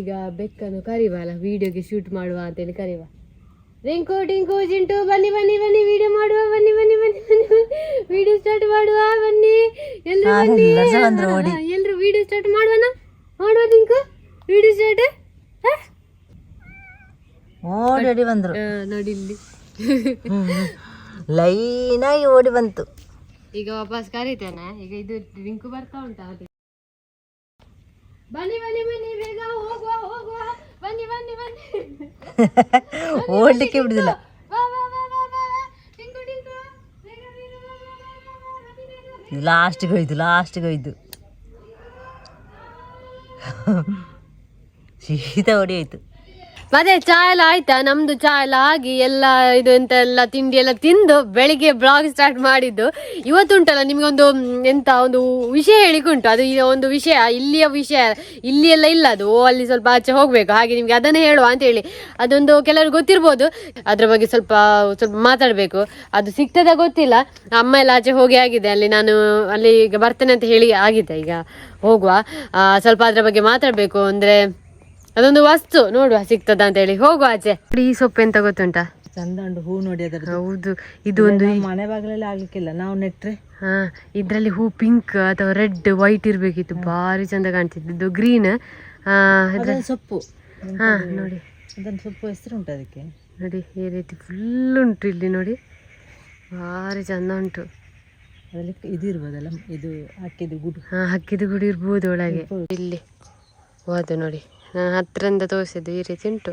ಈಗ ಬೆಕ್ಕನ್ನು ಕರಿವ ಅಲ್ಲ ವಿಡಿಯೋಗೆ ಶೂಟ್ ಮಾಡುವ ಅಂತೇಳಿ ಕರಿವ. ರಿಂಕು ಟಿಂಕು ಜಿಂಟು ಬನ್ನಿ ಬನ್ನಿ ಬನ್ನಿ ವಿಡಿಯೋ ಮಾಡುವ ಬನ್ನಿ ಬನ್ನಿ ಬನ್ನಿ ಬನ್ನಿ ವಿಡಿಯೋ ಸ್ಟಾರ್ಟ್ ಮಾಡುವ ಬನ್ನಿ. ಎಲ್ರು ಬನ್ನಿ. ಎಲ್ಲ ಸಹ ಬಂದ್ರು ಓಡಿ. ಹಾ, ಎಲ್ರು ವಿಡಿಯೋ ಸ್ಟಾರ್ಟ್ ಮಾಡುವನ? ಮಾಡುವ ಟಿಂಕು ವಿಡಿಯೋ ಸ್ಟಾರ್ಟ್ ಓಡಿ ಬಂದ್ರು. ನೋಡಿ ಇಲ್ಲಿ. ಲೈನಾಗಿ ಓಡಿ ಬಂತು. ಈಗ ವಾಪಸ್ ಕರೀತಾನೆ. ಈಗ ಇದು ರಿಂಕು ಬರ್ತಾ ಉಂಟಾ? ಬನ್ನಿ ಬನ್ನಿ ಬನ್ನಿ ಬೇಗ ಹೋಗುವ ಹೋಗುವ ಬನ್ನಿ ಬನ್ನಿ ಬನ್ನಿ ಓಡ್ಲಿಕ್ಕೆ ಬಿಡುದಿಲ್ಲ. ಲಾಸ್ಟ್ಗೆ ಹೋಯ್ತು ಲಾಸ್ಟ್ಗೆ ಹೋಯ್ತು ಶೀತ ಓಡಿ ಹೋಯ್ತು ಮತ್ತೆ ಚಾ ಎಲ್ಲ ಆಯ್ತಾ? ನಮ್ದು ಚಾ ಎಲ್ಲ ಆಗಿ ಎಲ್ಲ ಇದು ಎಂತ ಎಲ್ಲ ತಿಂಡಿ ಎಲ್ಲ ತಿಂದು ಬೆಳಿಗ್ಗೆ ಬ್ಲಾಗ್ ಸ್ಟಾರ್ಟ್ ಮಾಡಿದ್ದು. ಇವತ್ತುಂಟಲ್ಲ ನಿಮ್ಗೆ ಒಂದು ಮ್, ಎಂತ ಒಂದು ವಿಷಯ ಹೇಳಿಕುಂಟು. ಅದು ಒಂದು ವಿಷಯ ಇಲ್ಲಿಯ ವಿಷಯ ಇಲ್ಲಿ ಎಲ್ಲ ಇಲ್ಲ ಅದು. ಅಲ್ಲಿ ಸ್ವಲ್ಪ ಆಚೆ ಹೋಗ್ಬೇಕು. ಹಾಗೆ ನಿಮ್ಗೆ ಅದನ್ನೇ ಹೇಳುವ ಅಂತ ಹೇಳಿ. ಅದೊಂದು ಕೆಲವರು ಗೊತ್ತಿರ್ಬೋದು. ಅದ್ರ ಬಗ್ಗೆ ಸ್ವಲ್ಪ ಸ್ವಲ್ಪ ಮಾತಾಡಬೇಕು. ಅದು ಸಿಗ್ತದ ಗೊತ್ತಿಲ್ಲ. ಅಮ್ಮ ಎಲ್ಲ ಆಚೆ ಹೋಗಿ ಆಗಿದೆ. ಅಲ್ಲಿ ನಾನು ಅಲ್ಲಿ ಈಗ ಬರ್ತೇನೆ ಅಂತ ಹೇಳಿ ಆಗಿದೆ. ಈಗ ಹೋಗುವ. ಸ್ವಲ್ಪ ಅದ್ರ ಬಗ್ಗೆ ಮಾತಾಡಬೇಕು. ಅಂದ್ರೆ ಅದೊಂದು ವಸ್ತು. ನೋಡುವ ಸಿಗ್ತದ ಅಂತ ಹೇಳಿ ಹೋಗುವ ಆಚೆ. ಈ ಸೊಪ್ಪು ಎಂತ ಗೊತ್ತುಂಟಾ? ಚಂದ ಉಂಟು ಹೂ ನೋಡಿ ಅದರ ಹೌದು. ಇದು ಒಂದು ಮನೆ ಬಾಗಿಲಲ್ಲಿ ಆಗ್ಲಿಕ್ಕಿಲ್ಲ. ನಾವು ನೆಟ್ರೆ? ಹಾ ಇದ್ರಲ್ಲಿ ಹೂ ಪಿಂಕ್ ಅಥವಾ ರೆಡ್ ವೈಟ್ ಇರ್ಬೇಕಿತ್ತು. ಭಾರಿ ಚಂದ ಕಾಣ್ತಿತ್ತು. ಇದು ಗ್ರೀನ್. ಸೊಪ್ಪು. ಹಾ ನೋಡಿ. ಅದೊಂದು ಸೊಪ್ಪು ಹೆಸರು ಉಂಟು ಅದಕ್ಕೆ. ನೋಡಿ ಈ ರೀತಿ ಫುಲ್ ಉಂಟು ಇಲ್ಲಿ ನೋಡಿ. ಭಾರಿ ಚಂದ ಉಂಟು. ಅದರಲ್ಲಿ ಇದು ಇರ್ಬೋದಲ್ಲ? ಇದು ಹಾಕಿದ ಗುಡಿ. ಹಾ ಹಾಕಿದ ಗುಡಿ ಇರ್ಬೋದು ಒಳಗೆ. ಇಲ್ಲಿ. ಹೋದ ನೋಡಿ. ನಾನು ತೋರಿಸಿದ್ದು ಈ ರೀತಿ ಉಂಟು.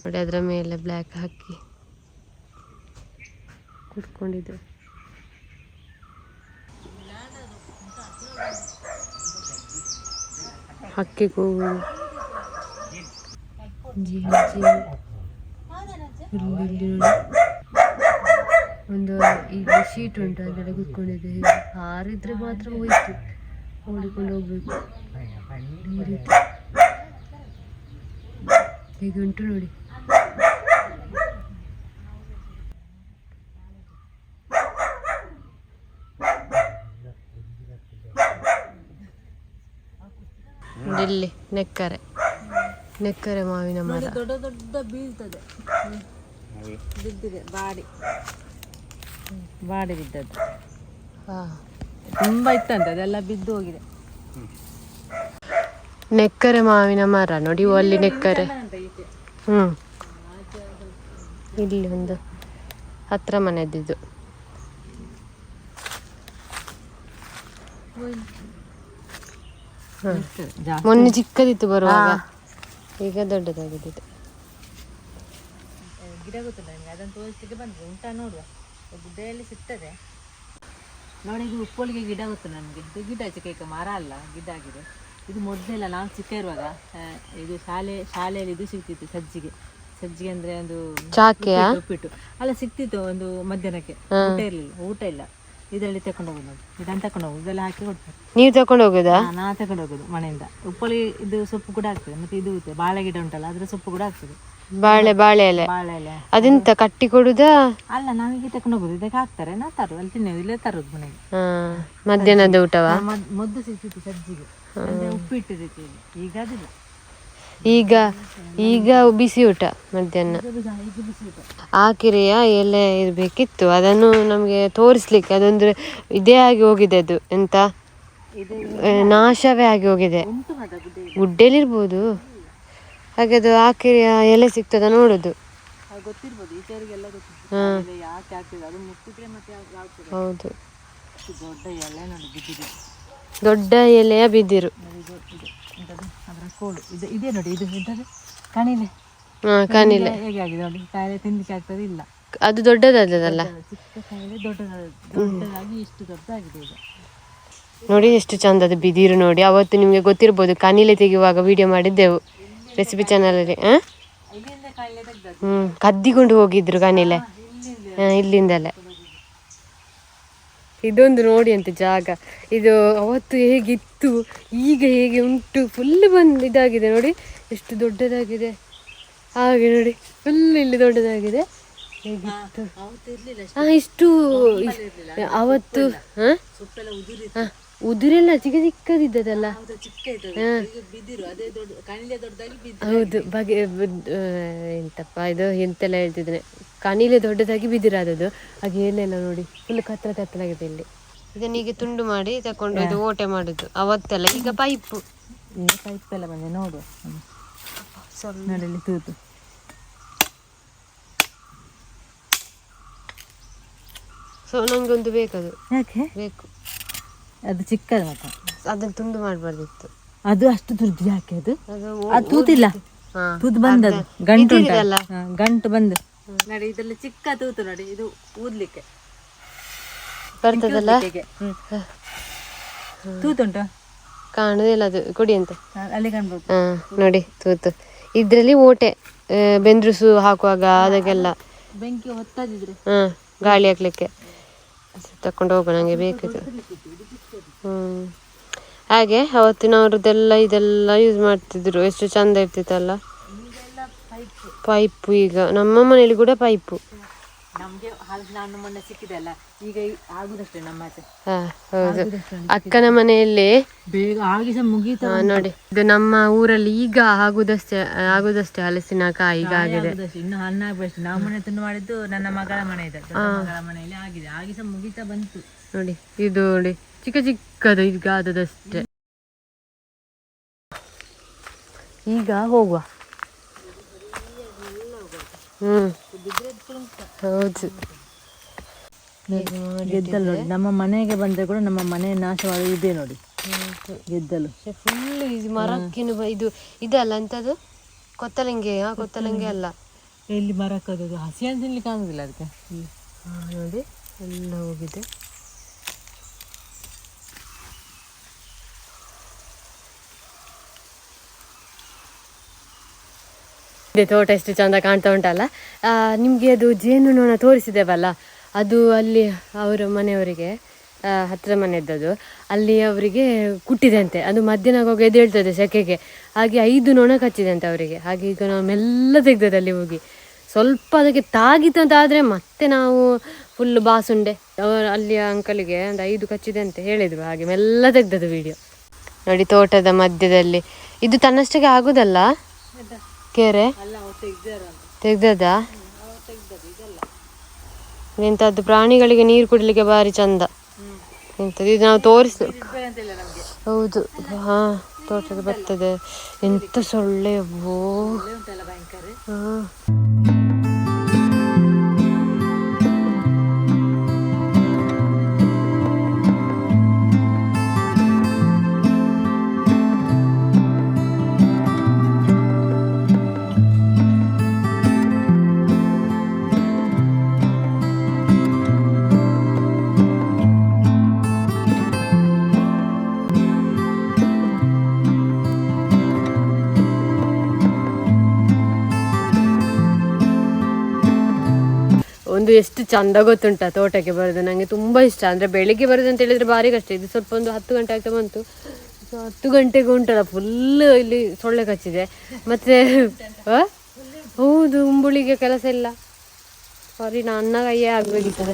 ನೋಡಿ ಅದರ ಮೇಲೆ ಬ್ಲ್ಯಾಕ್ ಹಾಕಿ ಕುಟ್ಕೊಂಡಿದ್ದು. ಹಕ್ಕಿ ಕೂಗು ಒಂದು ಈಗ ಶೀಟ್ ಉಂಟು, ಅದರಲ್ಲಿ ಕುತ್ಕೊಂಡಿದೆ ಹೀಗೆ ಹಾರಿದ್ರೆ ಮಾತ್ರ ಹೋಯ್ತು. ಓಡಿಕೊಂಡು ಹೋಗ್ಬೇಕು. ಹೀಗೆ ಉಂಟು ನೋಡಿ. ಇಲ್ಲಿ ನೆಕ್ಕರೆ. ನೆಕ್ಕರೆ ಮಾವಿನ ಮರ. ದೊಡ್ಡ ದೊಡ್ಡ ಬೀಳ್ತದೆ. ಬಿದ್ದಿದೆ ಬಾಡಿ. ಬಾಡಿ ಬಿದ್ದದ್ದು. ಹಾ. ತುಂಬಾ ಇತ್ತಂತೆ ಅದೆಲ್ಲ ಬಿದ್ದು ಹೋಗಿದೆ. ನೆಕ್ಕರೆ ಮಾವಿನ ಮರ ನೋಡಿ ಅಲ್ಲಿ ನೆಕ್ಕರೆ. ಹ್ಮ್. ಇಲ್ಲಿ ಒಂದು ಹತ್ರ ಮನೆದಿದ್ದು. ಮೊನ್ನೆ ಚಿಕ್ಕದಿತ್ತು ಬರುವಾಗ. ಈಗ ದೊಡ್ಡದಾಗಿದೆ ಇದು. ಗಿಡ ಗೊತ್ತಿಲ್ಲ ನಿಮಗೆ? ಅದನ್ನು ತೋರಿಸ್ಲಿಕ್ಕೆ ಬಂದ್ರೆ ಉಂಟಾ ನೋಡುವ. ಗುಡ್ಡೆಯಲ್ಲಿ ಸಿಗ್ತದೆ. ನೋಡಿ, ಇದು ಉಪ್ಪೊಲಿಗೆ ಗಿಡ ಗೊತ್ತು ನನಗೆ ಇದು ಗಿಡ ಚಿಕ್ಕ ಮರ ಅಲ್ಲ, ಗಿಡ ಆಗಿದೆ. ಇದು ಮೊದಲೆಲ್ಲ ನಾವು ಚಿಕ್ಕ ಇರುವಾಗ ಆ, ಇದು ಶಾಲೆ ಶಾಲೆಯಲ್ಲಿ ಇದು ಸಿಗ್ತಿತ್ತು ಸಜ್ಜಿಗೆ. ಸಜ್ಜಿಗೆ ಅಂದ್ರೆ ಒಂದು ಚಾಕೆಯ? ಉಪ್ಪಿಟ್ಟು, ಉಪ್ಪಿಟ್ಟು. ಅಲ್ಲ ಸಿಗ್ತಿತ್ತು ಒಂದು ಮಧ್ಯಾಹ್ನಕ್ಕೆ. ಊಟ ಇರ್ಲಿಲ್ಲ ಊಟ ಇಲ್ಲ. ಇದರಲ್ಲಿ ತಕೊಂಡು ಹೋಗುದು ನೋಡಿ ಇದನ್ನು ತಕೊಂಡು ಹೋಗೋದು ಇದೆಲ್ಲ ಹಾಕಿ ಕೊಡ್ತಾರೆ. ನೀವು ತಕೊಂಡು ಹೋಗೋದಾ? ನಾ ತಕೊಂಡು ಹೋಗೋದು ಮನೆಯಿಂದ. ಉಪ್ಪಲ್ಲಿ ಇದು ಸೊಪ್ಪು ಕೂಡ ಆಗ್ತದೆ ಮತ್ತೆ ಇದು ಇದೆ, ಬಾಳೆ ಗಿಡ ಉಂಟಲ್ಲ ಅದ್ರ ಸೊಪ್ಪು ಕೂಡ ಆಗ್ತದೆ ಬಾಳೆ ಬಾಳೆ ಎಲೆ. ಬಾಳೆ ಎಲೆ. ಅದೆಂತ ಕಟ್ಟಿ ಕೊಡುದಾ? ಅಲ್ಲ ನಾವೀಗ ತಕೊಂಡು ಹೋಗುದು. ಇದಕ್ಕೆ ಹಾಕ್ತಾರೆ. ನಾ ತರು ಅಲ್ಲಿ ತಿನ್ನೇವು ಇಲ್ಲೇ ತರೋದು ಮನೆಗೆ. ಹಾ ಮಧ್ಯಾಹ್ನದ ಊಟವಾ? ಮೊದ್- ಮೊದ್ಲು ಸಿಗ್ತಿತ್ತು ಸಜ್ಜಿಗೆ. ಅಂದ್ರೆ ಉಪ್ಪಿಟ್ಟು ರೀತಿಯಲ್ಲಿ ಈಗ ಅದಿಲ್ಲ. ಈಗ ಈಗ ಬಿಸಿ ಊಟ ಮಧ್ಯಾಹ್ನ. ಆ ಕೆರೆಯ ಎಲೆ ಇರ್ಬೇಕಿತ್ತು ಅದನ್ನು ನಮಗೆ ತೋರಿಸ್ಲಿಕ್ಕೆ ಅದೊಂದು ಇದೇ ಆಗಿ ಹೋಗಿದೆ ಅದು. ಎಂತ? ಇದು. ಆ, ನಾಶವೇ ಆಗಿ ಹೋಗಿದೆ. ಉಂಟು ಗುಡ್ಡೆ ಗುಡ್ಡೆಲಿರ್ಬೋದು. ಹಾಗೆ ಅದು ಆಕಿರಿಯ ಎಲೆ ಸಿಗ್ತದ ನೋಡುದು. ಅದು ಗೊತ್ತಿರ್ಬೋದು ಯಾಕೆ ಆಗ್ತದೆ ಅದು ಮುಟ್ಟಿದ್ರೆ ಮತ್ತೆ ಆಗ್ತದೆ? ಹೌದು. ದೊಡ್ಡ ಎಲೆ ನೋಡಿ ಬಿದ್ದಿದೆ ದೊಡ್ಡ ಎಲೆಯ ಬಿದಿರು. ಅದರ ಕೋಳು ಇದು ಇದೇ ನೋಡಿ ಇದು ಎಂಥದ್ದು ಕಣಿಲೆ. ಹಾ ಹೇಗೆ ಆಗಿದೆ ನೋಡಿ ಕಾಯಿಲೆ ತಿನ್ಲಿಕ್ಕೆ ಆಗ್ತದೆ ಇಲ್ಲ. ಅದು ದೊಡ್ಡದಾದದಲ್ಲ? ಚಿಕ್ಕ ಕಾಯಿಲೆ ದೊಡ್ಡದಾದ ದೊಡ್ಡದಾಗಿ ಇಷ್ಟು ದೊಡ್ಡದಾಗಿದೆ ಈಗ. ನೋಡಿ ಎಷ್ಟು ಚಂದದ ಬಿದಿರು ನೋಡಿ. ಅವತ್ತು ನಿಮಗೆ ಗೊತ್ತಿರ್ಬೋದು ಕನಿಲೆ ತೆಗೆಯುವಾಗ ವಿಡಿಯೋ ಮಾಡಿದ್ದೆವು. ರೆಸಿಪಿ ಚಾನಲಲ್ಲಿ ಹಾಂ? ಹ್ಞೂ ಕದ್ದಿಕೊಂಡು ಹೋಗಿದ್ರು ಕಾಣಿಲೆ ಹಾಂ ಇಲ್ಲಿಂದಲೇ. ಇದೊಂದು ನೋಡಿ ಅಂತ ಜಾಗ. ಇದು ಅವತ್ತು ಹೇಗಿತ್ತು ಈಗ ಹೇಗೆ ಉಂಟು ಫುಲ್ ಬಂದು ಇದಾಗಿದೆ ನೋಡಿ. ಎಷ್ಟು ದೊಡ್ಡದಾಗಿದೆ. ಹಾಗೆ ನೋಡಿ ಫುಲ್ ಇಲ್ಲಿ ದೊಡ್ಡದಾಗಿದೆ. ಹೇಗಿತ್ತು? ಹಾ ಇಷ್ಟು ಅವತ್ತು ಹಾಂ? ಹಾ. ಉದುರೆಲ್ಲ ಚಿಕ್ಕ ಚಿಕ್ಕದಿದ್ದದಲ್ಲ? ಹೌದು ಚಿಕ್ಕ ಇದ್ದದ್ದು. ಈಗ ಅದೇ ದೊಡ್ಡ ಕಣಿಲೆ ದೊಡ್ಡದಾಗಿ ಬಿದ್ದು ಹೌದು ಬಗೆ ಎಂತಪ್ಪ ಇದು ಎಂತೆಲ್ಲ ಹೇಳ್ತಿದ್ದೇನೆ ಕಣಿಲೆ ದೊಡ್ಡದಾಗಿ ಬಿದಿರಾದದ್ದು ಹಾಗೆ ಏನೆಲ್ಲ ನೋಡಿ ಫುಲ್ ಕತ್ತಲ ಕತ್ತಲಾಗಿದೆ ಇಲ್ಲಿ. ಇದನ್ನೀಗ ತುಂಡು ಮಾಡಿ ತಕೊಂಡು ಇದು ಓಟೆ ಮಾಡುದು. ಅವತ್ತೆಲ್ಲ ಈಗ ಪೈಪ್ ಈಗ ಪೈಪ್ ಎಲ್ಲ ಬಂದೆ ನೋಡು ನೋಡಲ್ಲಿ ತೂತು. ಸೊ ನಂಗೊಂದು ಬೇಕದು ಯಾಕೆ? ಬೇಕು. ಅದು ಚಿಕ್ಕದ ಅದನ್ನ ತುಂಡು ಮಾಡಬಾರ್ದಿತ್ತು. ಅದು ಅಷ್ಟು ದುಡ್ಡು ಹಾಕಿ ಅದು? ಅದು ತೂತಿಲ್ಲ. ತೂತು ಬಂದದು ಗಂಟು ಗಂಟು ಬಂದು. ನೋಡಿ ಇದರಲ್ಲಿ ಚಿಕ್ಕ ತೂತು ನೋಡಿ ಇದು ಊದ್ಲಿಕ್ಕೆ. ಬರ್ತದಲ್ಲ. ತೂತುಂಟು? ಕಾಣುದಿಲ್ಲ ಅದು. ಕೊಡಿ ಅಂತ. ಅಲ್ಲಿ ಕಾಣ್ಬೋದು. ಹಾ ನೋಡಿ ತೂತು. ಇದ್ರಲ್ಲಿ ಓಟೆ ಬೆಂದ್ರಸು ಬೆಂದ್ರುಸು ಹಾಕುವಾಗ ಅದಕ್ಕೆಲ್ಲ. ಬೆಂಕಿ ಹೊತ್ತದಿದ್ರೆ. ಹಾ ಗಾಳಿ ಹಾಕ್ಲಿಕ್ಕೆ. ತಕೊಂಡು ಹೋಗೋಣ ನಂಗೆ ಬೇಕಿದೆ. ಹ್ಮ್. ಹಾಗೆ ಅವತ್ತಿನವ್ರದ್ದೆಲ್ಲ ಇದೆಲ್ಲ ಯೂಸ್ ಮಾಡ್ತಿದ್ರು. ಎಷ್ಟು ಚಂದ ಇರ್ತಿತ್ತಲ್ಲ? ಪೈಪು ಈಗ. ನಮ್ಮ ಮನೇಲಿ ಕೂಡ ಪೈಪು ನಮ್ಗೆ ಹಾಲಿನ ಹಣ್ಣು ಮೊನ್ನೆ ಸಿಕ್ಕಿದಲ್ಲ ಈಗ ಆಗುದಷ್ಟೇ ನಮ್ಮ ಆಚೆ. ಹೌದು. ಅಕ್ಕನ ಮನೆಯಲ್ಲಿ ಬೇಗ ಆಗಿ ಮುಗಿತ ನೋಡಿ ಇದು ನಮ್ಮ ಊರಲ್ಲಿ ಈಗ ಆಗುದಷ್ಟೇ ಆಗುದಷ್ಟೇ ಹಲಸಿನಕಾಯಿ ಈಗ ಆಗಿದೆ. ಆಗುದಷ್ಟೇ ಇನ್ನು ಹಣ್ಣಾಗ್ಬೇಕು ನಾವು ಮನೆ ತುಂಡು ಮಾಡಿದ್ದು ನನ್ನ ಮಗಳ ಮನೆ ಇದೆ ದೊಡ್ಡ ಮಗಳ ಮನೆಯಲ್ಲಿ ಆಗಿದೆ. ಆಗಿ ಸಹ ಮುಗೀತಾ ಬಂತು. ನೋಡಿ ಇದು ನೋಡಿ ಚಿಕ್ಕ ಚಿಕ್ಕದು ಈಗ ಆದದಷ್ಟೇ. ಈಗ ಹೋಗುವ. ಹ್ಮ್ ಹೌದು. ಗೆದ್ದಲು ನೋಡಿ. ನಮ್ಮ ಮನೆಗೆ ಬಂದ್ರೆ ಕೂಡ ನಮ್ಮ ಮನೆ ನಾಶವಾದ ಇದೆ ನೋಡಿ. ಗೆದ್ದಲು. ಫುಲ್ ಇದು ಮರಕ್ಕಿನ ಇದು ಇದಲ್ಲ ಎಂತದು ಕೊತ್ತಲಂಗೆ ಆ ಕೊತ್ತಲಂಗೆ ಅಲ್ಲ. ಎಲ್ಲಿ ಮರಕ್ಕದು? ಹಸಿ ಅಂತ ತಿನ್ಲಿಕ್ಕೆ ಆಗುದಿಲ್ಲ ಅದಕ್ಕೆ ನೋಡಿ ಎಲ್ಲ ಹೋಗಿದೆ. ತೋಟ ಎಷ್ಟು ಚಂದ ಕಾಣ್ತಾ ಉಂಟಲ್ಲ. ನಿಮಗೆ ಅದು ಜೇನುನೊಣ ತೋರಿಸಿದೆವಲ್ಲ, ಅದು ಅಲ್ಲಿ ಅವರ ಮನೆಯವರಿಗೆ ಹತ್ತಿರ ಮನೆ ಇದ್ದದ್ದು ಅಲ್ಲಿ ಅವರಿಗೆ ಕುಟ್ಟಿದಂತೆ, ಅದು ಮಧ್ಯಾಹ್ನ ಆಗುವಾಗ ಎದ್ದೇಳ್ತದೆ ಸೆಕೆಗೆ. ಹಾಗೆ ಐದು ನೊಣ ಕಚ್ಚಿದಂತೆ ಅವರಿಗೆ. ಹಾಗೆ ಈಗ ನಾವು ಮೆಲ್ಲ ತೆಗ್ದದ್ದು ಅಲ್ಲಿ ಹೋಗಿ, ಸ್ವಲ್ಪ ಅದಕ್ಕೆ ತಾಗಿತ್ತು ಅಂತ ಆದರೆ ಮತ್ತೆ ನಾವು ಫುಲ್ ಬಾಸುಂಡೆ. ಅಲ್ಲಿಯ ಅಂಕಲಿಗೆ ಒಂದು ಐದು ಕಚ್ಚಿದೆ ಅಂತ ಹೇಳಿದ್ರು, ಹಾಗೆ ಮೆಲ್ಲ ತೆಗ್ದದ್ದು ವಿಡಿಯೋ ನೋಡಿ, ತೋಟದ ಮಧ್ಯದಲ್ಲಿ. ಇದು ತನ್ನಷ್ಟಕ್ಕೆ ಆಗುದಲ್ಲ? ಕೆರೆ? ತೆಗ್ದದ ಇಂಥದ್ದು ಪ್ರಾಣಿಗಳಿಗೆ ನೀರು ಕುಡಿಲಿಕ್ಕೆ ಭಾರಿ ಚಂದ. ಇಂಥದ್ದು ಇದು ನಾವು ತೋರಿಸ್ ಹೌದು. ಹಾ ತೋಟದ ಬರ್ತದೆ. ಎಂತ ಸೊಳ್ಳೆ ಹಾ. ಒಂದು ಎಷ್ಟು ಚಂದ ಗೊತ್ತುಂಟ ತೋಟಕ್ಕೆ ಬರೋದು. ನನಗೆ ತುಂಬ ಇಷ್ಟ. ಅಂದರೆ ಬೆಳಿಗ್ಗೆ ಬರೋದು ಅಂತ ಹೇಳಿದ್ರೆ ಭಾರಿ ಕಷ್ಟ. ಇದು ಸ್ವಲ್ಪ ಒಂದು ಹತ್ತು ಗಂಟೆ ಆಗ್ತಾ ಬಂತು. ಹತ್ತು ಗಂಟೆಗೆ ಉಂಟಲ್ಲ ಫುಲ್ ಇಲ್ಲಿ ಸೊಳ್ಳೆ ಕಚ್ಚಿದೆ. ಮತ್ತೆ? ಹೌದು, ಉಂಬುಳಿಗೆ ಕೆಲಸ ಇಲ್ಲ. ಸಾರಿ ನನ್ನ ಕೈಯೇ ಆಗಬೇಕಿತ್ತು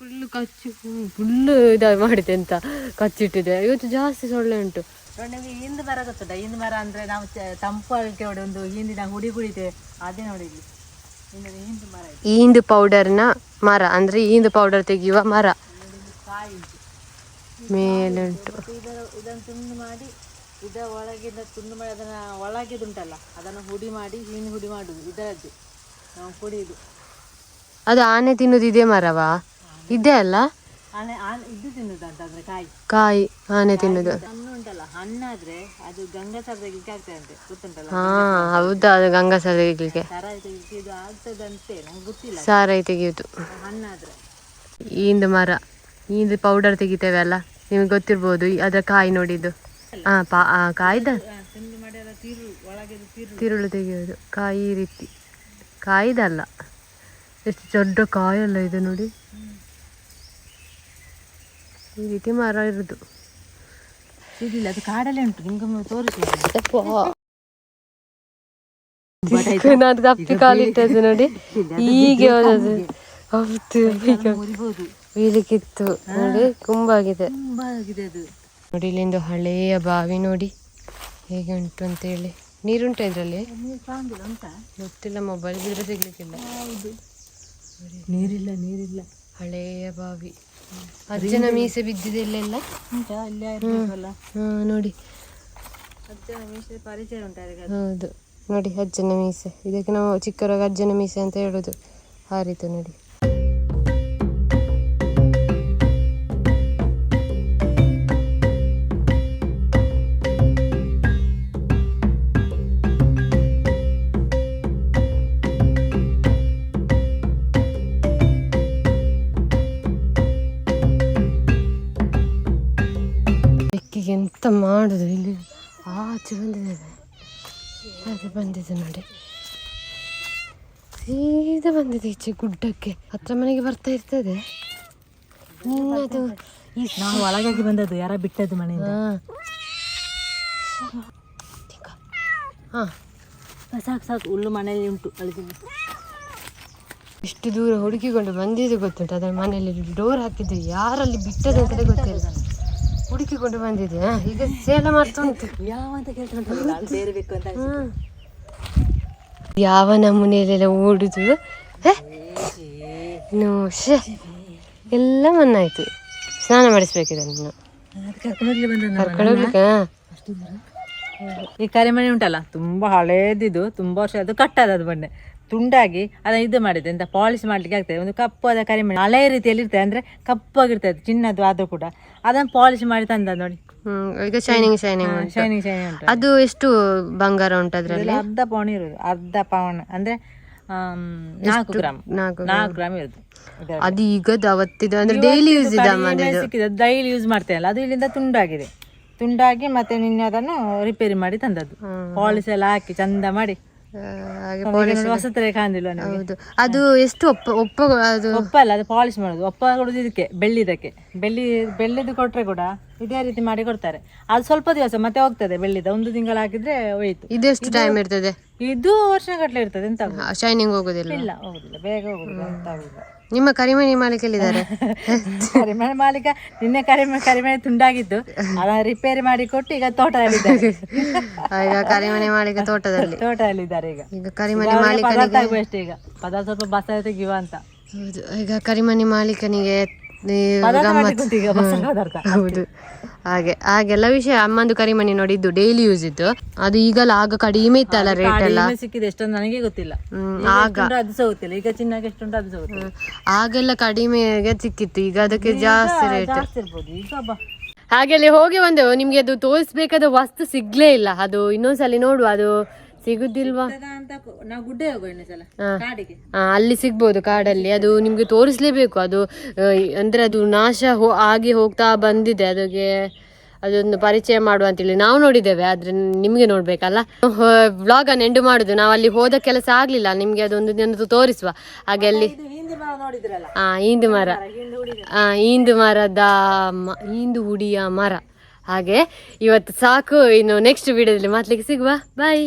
ಫುಲ್ ಕಚ್ಚಿ ಫುಲ್ ಇದು ಮಾಡಿದೆ ಅಂತ ಕಚ್ಚಿಟ್ಟಿದೆ. ಇವತ್ತು ಜಾಸ್ತಿ ಸೊಳ್ಳೆ ಉಂಟು. ನೋಡಿ ಹಿಂದ್ ಮರ ಗೊತ್ತದ ಹಿಂದ್ ಮರ ಅಂದ್ರೆ ನಾವು ತಂಪು ನೋಡಿ ಒಂದು ಹಿಂದಿನ ಹುಡಿ ಕುಡಿತೇವೆ ಅದೇ ನೋಡಿ ಈಂದು ಪೌಡರ್ನ ಮರ ಅಂದರೆ ಈಂದು ಪೌಡರ್ ತೆಗೆಯುವ ಮರ. ಮೇಲುಂಟು. ತುಂಡು ಮಾಡಿ ಇದ ಒಳಗಿಂದ ತುಂಡು ಮಾಡಿ ಅದನ್ನ ಒಳಗಿದುಂಟಲ್ಲ ಅದನ್ನು ಹುಡಿ ಮಾಡಿ ಹೀನು ಹುಡಿ ಮಾಡುದು ಇದರದ್ದು. ನಾವು ಕುಡಿಯುದು ಅದು ಆನೆ ತಿನ್ನುದು ಇದೇ ಮರವಾ? ಇದೆ ಅಲ್ಲ? ಆನೆ ಆನೆ ಇದು ತಿನ್ನುದಂತ ಅಂದ್ರೆ ಕಾಯಿ. ಕಾಯಿ ಆನೆ ತಿನ್ನುದು. ಹಣ್ಣು ಉಂಟಲ್ಲ ಹಣ್ಣಾದ್ರೆ ಅದು ಗಂಗಸರ ತೆಗಿಲಿಕ್ಕೆ ಆಗ್ತದೆ ಅಂತೆ ಗೊತ್ತುಂಟಲ್ಲ? ಹಾ ಹೌದಾ ಅದು ಗಂಗಾಸರ ತೆಗಿಲಿಕ್ಕೆ ಆಗ್ತದಂತೆ ನಂಗೆ ಗೊತ್ತಿಲ್ಲ. ಸಾರಾಯಿ ತೆಗೆಯೋದು. ಹಣ್ಣಾದ್ರೆ. ಈಂದು ಮರ ಈಂದು ಪೌಡರ್ ತೆಗಿತೇವೆ ಅಲ್ಲ ನಿಮ್ಗೆ ಗೊತ್ತಿರ್ಬೋದು ಅದರ ಕಾಯಿ ನೋಡಿದ್ದು. ಹಾ ಪಾ ಕಾಯ್ದ? ತಿರುಳು ತೆಗೆಯೋದು. ಕಾಯಿ ಈ ರೀತಿ. ಕಾಯ್ದಲ್ಲ. ಎಷ್ಟು ದೊಡ್ಡ ಕಾಯಲ್ಲ ಇದು ನೋಡಿ. ಈ ರೀತಿ ಮರ ಇರುದು. ಸಿಗ್ಲಿಲ್ಲ ಅದು ಕಾಡಲ್ಲೇ ಉಂಟು ನಿಮ್ಗೆ ತೋರಿಸಿ ನಾನು ತಪ್ಪಿ ಕಾಲಿಟ್ಟದ್ದು ನೋಡಿ. ಹೀಗೆ ಹೋದದ್ದು. ಹೌದು ಈಗ ಬೀಲಿಕ್ಕಿತ್ತು. ನೋಡಿ ಕುಂಬಾಗಿದೆ. ನೋಡಿ ಇಲ್ಲಿಂದ ಹಳೆಯ ಬಾವಿ ನೋಡಿ. ಹೇಗೆ ಉಂಟು ಅಂತೇಳಿ. ನೀರುಂಟ ಇದರಲ್ಲಿ? ಗೊತ್ತಿಲ್ಲ ಮೊಬೈಲ್ ಬಿದ್ರೆ ಸಿಗ್ಲಿಕ್ಕಿಲ್ಲ ಹೌದು. ನೀರಿಲ್ಲ ನೀರಿಲ್ಲ. ಹಳೆಯ ಬಾವಿ. ಅಜ್ಜನ ಮೀಸೆ ಬಿದ್ದಿದೆ ಇಲ್ಲೆಲ್ಲ? ನೋಡಿ. ಅಜ್ಜನ ಮೀಸೆ ಪರಿಚಯ ಉಂಟು? ಹೌದು. ನೋಡಿ, ಅಜ್ಜನ ಮೀಸೆ. ಇದಕ್ಕೆ ನಾವು ಚಿಕ್ಕರಾಗ ಅಜ್ಜನ ಮೀಸೆ ಅಂತ ಹೇಳೋದು. ರೀತಿ ನೋಡಿ. ಎಂತ ಮಾಡುದು ಇಲ್ಲಿ? ಆಚೆ ಬಂದಿದೆ ಹಾಗೆ ಬಂದಿದೆ ನೋಡಿ. ಸೀದಾ ಬಂದಿದೆ ಈಚೆ ಗುಡ್ಡಕ್ಕೆ. ಹತ್ರ ಮನೆಗೆ ಬರ್ತಾ ಇರ್ತದೆ. ನಿನ್ನದು ನಾವು ಒಳಗಾಗಿ ಬಂದದ್ದು ಯಾರ ಬಿಟ್ಟದ್ದು ಮನೆಯಿಂದ. ಹಾ. ಸಾಕು ಸಾಕು ಹುಲ್ಲು ಮನೆಯಲ್ಲಿ ಉಂಟು ಅಲ್ಲಿಗೆ ಎಷ್ಟು ದೂರ ಹುಡುಕಿಕೊಂಡು ಬಂದಿದ್ದು ಗೊತ್ತುಂಟು ಅದರ ಮನೆಯಲ್ಲಿ ಡೋರ್ ಹಾಕಿದ್ದು ಯಾರಲ್ಲಿ ಬಿಟ್ಟದ್ದು ಅಂತಲೇ ಗೊತ್ತಿಲ್ಲ. ಹುಡುಕಿಕೊಂಡು ಬಂದಿದೆ ಹಾ, ಈಗ ಸೇಲ ಮಾಡ್ತಾ ಉಂಟು. ಯಾವ ಅಂತ ಕೇಳ್ಕೊಂಡು ಅಲ್ಲಿ ಬೇರೆ ಬೇಕು ಅಂತ. ಯಾವ ನಮ್ಮನೆಯಲ್ಲೆಲ್ಲ ಓಡುದು? ಇನ್ನು ಶ್ಯೆ. ಎಲ್ಲ ಮಣ್ಣಾಯ್ತು. ಸ್ನಾನ ಕರ್ಕೊಂಡೋಗ್ಲಿ ಬಂದ ಕರ್ಕೊಂಡು ಹೋಗ್ಲಿಕ್ಕೆ ಈ ಕರಿಮಣಿ ಉಂಟಲ್ಲ ತುಂಬಾ ಹಳೇದಿದು ತುಂಬಾ ವರ್ಷ ಅದು ಕಟ್ಟದ ಅದು ಬಂಡೆ ತುಂಡಾಗಿ ಅದನ್ನು ಇದು ಮಾಡಿದೆ ಎಂತ ಪಾಲಿಶ್ ಮಾಡ್ಲಿಕ್ಕೆ ಆಗ್ತದೆ. ಒಂದು ಕಪ್ಪು ಅದ ಕರಿಮಣಿ ಹಳೆ ರೀತಿಯಲ್ಲಿ ಇರ್ತದೆ ಅಂದ್ರೆ ಕಪ್ಪಾಗಿರ್ತದೆ ಚಿನ್ನದ್ದು ಅದು ಕೂಡ. ಅದನ್ನ ಪಾಲಿಶ್ ಮಾಡಿ ತಂದ ನೋಡಿ. ಈಗ ಶೈನಿಂಗ್ ಶೈನಿಂಗ್ ಶೈನಿಂಗ್ ಶೈನಿಂಗ್ ಉಂಟು. ಅದು ಎಷ್ಟು ಬಂಗಾರ ಉಂಟು ಅದರಲ್ಲಿ? ಅರ್ಧ ಪೌಂಡ್ ಇರೋದು ಅರ್ಧ ಪೌಣ ಅಂದ್ರೆ ನಾಲ್ಕು ಗ್ರಾಮ್. ನಾಲ್ಕು ನಾಲ್ಕು ಗ್ರಾಮ್ ಇರೋದು. ಅದು ಈಗದ ಅವತ್ತಿದು ಅಂದ್ರೆ ಡೈಲಿ ಯೂಸ್ ಸಿಕ್ಕಿದೆ ಡೈಲಿ ಯೂಸ್ ಮಾಡ್ತೇವಲ್ಲ ಅದು ಇಲ್ಲಿಂದ ತುಂಡಾಗಿದೆ. ತುಂಡಾಗಿ ಮತ್ತೆ ನಿನ್ನೆ ಅದನ್ನು ರಿಪೇರಿ ಮಾಡಿ ತಂದದ್ದು. ಪಾಲಿಶ್ ಎಲ್ಲ ಹಾಕಿ ಚಂದ ಮಾಡಿ. ಹಾಗೆ ಹೊಸತರೆ ಕಾಣದಿಲ್ಲ ಹೌದು. ಅದು ಎಷ್ಟು ಒಪ್ಪ ಒಪ್ಪ ಅದು? ಒಪ್ಪ ಅಲ್ಲ ಅದು ಪಾಲಿಶ್ ಮಾಡೋದು. ಒಪ್ಪ ಕೊಡೋದು ಇದಕ್ಕೆ ಬೆಳ್ಳಿದಕ್ಕೆ ಬೆಳ್ಳಿ ಬೆಳ್ಳಿದು ಕೊಟ್ರೆ ಕೂಡ ಇದೇ ರೀತಿ ಮಾಡಿ ಕೊಡ್ತಾರೆ. ಅದು ಸ್ವಲ್ಪ ದಿವಸ ಮತ್ತೆ ಹೋಗ್ತದೆ ಬೆಳ್ಳಿದ ಒಂದು ತಿಂಗಳು ಹಾಕಿದ್ರೆ ಹೋಯ್ತು. ಇದೆಷ್ಟು ಟೈಮ್ ಇರ್ತದೆ? ಇದು ವರ್ಷಗಟ್ಟಲೆ ಇರ್ತದೆ ಎಂತ ಆಗುದಿಲ್ಲ. ಶೈನಿಂಗ್ ಹೋಗೋದಿಲ್ಲ. ಇಲ್ಲ ಹೋಗುದಿಲ್ಲ ಬೇಗ ಹೋಗುದಿಲ್ಲ ಎಂತ ಆಗುದಿಲ್ಲ. ನಿಮ್ಮ ಕರಿಮಣಿ ಮಾಲೀಕಲ್ಲಿದ್ದಾರೆ? ಕರಿಮಣಿ ಮಾಲೀಕ ನಿನ್ನೆ ಕರಿಮೆ ಕರಿಮಣಿ ತುಂಡಾಗಿದ್ದು ಅದನ್ನ ರಿಪೇರಿ ಮಾಡಿ ಕೊಟ್ಟು ಈಗ ತೋಟದಲ್ಲಿದ್ದಾರೆ. ಈಗ ಕರಿಮಣಿ ಮಾಲೀಕ ತೋಟದಲ್ಲಿ. ತೋಟದಲ್ಲಿದ್ದಾರೆ ಈಗ. ಈಗ ಕರಿಮಣಿ ಮಾಲೀಕ ಪದಾರ್ಥ ಈಗ. ಪದಾರ್ಥ ಸ್ವಲ್ಪ ಬಸ ತೆಗಿವ ಅಂತ. ಹೌದು ಈಗ ಕರಿಮಣಿ ಮಾಲೀಕನಿಗೆ ಹೌದು. ಹಾಗೆ ಹಾಗೆಲ್ಲ ವಿಷಯ ಅಮ್ಮಂದು ಕರಿಮಣಿ ನೋಡಿದ್ದು ಡೈಲಿ ಯೂಸ್ ಇತ್ತು ಅದು ಈಗಲ್ಲ ಆಗ ಕಡಿಮೆ ಇತ್ತಲ್ಲ ರೇಟ್ ಎಲ್ಲ? ಸಿಕ್ಕಿದೆ ಎಷ್ಟೊಂದು ನನಗೆ ಗೊತ್ತಿಲ್ಲ. ಆಗ. ಗೊತ್ತಿಲ್ಲ ಈಗ ಚಿನ್ನಕ್ಕೆ ಎಷ್ಟುಂಟು ಅದು ಸಹ ಗೊತ್ತಿಲ್ಲ ಆಗೆಲ್ಲ ಕಡಿಮೆಗೆ ಸಿಕ್ಕಿತ್ತು ಈಗ ಅದಕ್ಕೆ ಜಾಸ್ತಿ ರೇಟ್ ಹಾಗೆ ಅಲ್ಲಿ ಹೋಗಿ ಬಂದೆವು ನಿಮ್ಗೆ ಅದು ತೋರಿಸ್ಬೇಕಾದ ವಸ್ತು ಸಿಗ್ಲೇ ಇಲ್ಲ. ಅದು ಇನ್ನೊಂದ್ಸಲಿ ನೋಡುವ ಅದು ಸಿಗುದಿಲ್ವಾ? ನಾವು ಗುಡ್ಡೆ ಕಾಡಿಗೆ. ಅಲ್ಲಿ ಸಿಗ್ಬೋದು ಕಾಡಲ್ಲಿ. ಅದು ನಿಮ್ಗೆ ತೋರಿಸ್ಲೇಬೇಕು. ಅದು ಅಂದ್ರೆ ಅದು ನಾಶ ಹೋ ಆಗಿ ಹೋಗ್ತಾ ಬಂದಿದೆ. ಅದಕ್ಕೆ ಅದೊಂದು ಪರಿಚಯ ಮಾಡುವ ಅಂತೇಳಿ ನಾವು ನೋಡಿದ್ದೇವೆ. ಆದ್ರೆ ನಿಮ್ಗೆ ನೋಡ್ಬೇಕಲ್ಲ? ವ್ಲಾಗ್ ಅನ್ನು ಎಂಡು ಮಾಡುದು. ನಾವು ಅಲ್ಲಿ ಹೋದ ಕೆಲಸ ಆಗ್ಲಿಲ್ಲ. ನಿಮ್ಗೆ ಅದೊಂದು ದಿನ ತೋರಿಸುವ. ಹಾಗೆ ಅಲ್ಲಿ ಹಾ ಈಂದು ಮರ. ಹಾ ಈಂದು ಮರದ ಈಂದು ಹುಡಿಯ ಮರ. ಹಾಗೆ ಇವತ್ತು ಸಾಕು. ಇನ್ನು ನೆಕ್ಸ್ಟ್ ವಿಡಿಯೋದಲ್ಲಿ ಮಾತ್ಲಿಕ್ಕೆ ಸಿಗುವ. ಬಾಯ್